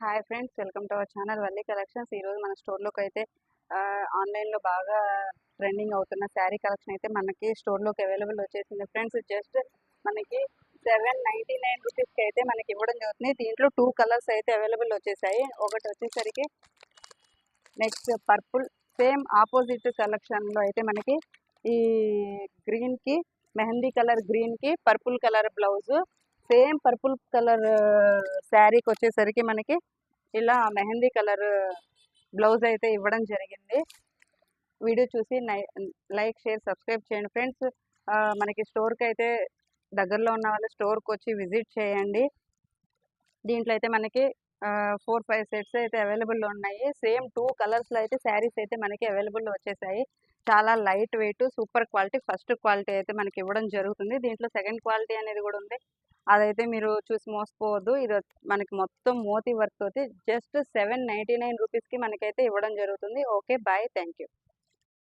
Hi friends welcome to our channel Valli collections. ఈరోజు మన స్టోర్లోకి అయితే ఆన్లైన్లో బాగా ట్రెండింగ్ అవుతున్న శారీ కలెక్షన్ అయితే మనకి స్టోర్లోకి అవైలబుల్ వచ్చేసింది. ఫ్రెండ్స్ జస్ట్ మనకి సెవెన్ నైంటీ నైన్ రూపీస్కి అయితే మనకి ఇవ్వడం జరుగుతుంది. దీంట్లో టూ కలర్స్ అయితే అవైలబుల్ వచ్చేసాయి. ఒకటి వచ్చేసరికి నెక్స్ట్ పర్పుల్ సేమ్ ఆపోజిట్ కలెక్షన్లో అయితే మనకి ఈ గ్రీన్కి మెహందీ కలర్ గ్రీన్కి purple colour blouse same purple colour శారీకి వచ్చేసరికి మనకి ఇలా మెహందీ కలర్ బ్లౌజ్ అయితే ఇవ్వడం జరిగింది. వీడియో చూసి లైక్ షేర్ సబ్స్క్రైబ్ చేయండి ఫ్రెండ్స్. మనకి స్టోర్కి అయితే దగ్గరలో ఉన్న వాళ్ళు స్టోర్కి వచ్చి విజిట్ చేయండి. దీంట్లో అయితే మనకి ఫోర్ ఫైవ్ సెట్స్ అయితే అవైలబుల్లో ఉన్నాయి. సేమ్ టూ కలర్స్లో అయితే శారీస్ అయితే మనకి అవైలబుల్లో వచ్చేసాయి. చాలా light weight super quality first quality అయితే మనకి ఇవ్వడం జరుగుతుంది. దీంట్లో సెకండ్ క్వాలిటీ అనేది కూడా ఉంది. అదైతే మీరు చూసి మోసపోవద్దు ఇది మనకి మొత్తం మోతీ వర్క్ అయితే జస్ట్ సెవెన్ నైంటీ నైన్ రూపీస్కి మనకైతే ఇవ్వడం జరుగుతుంది. Okay bye. Thank you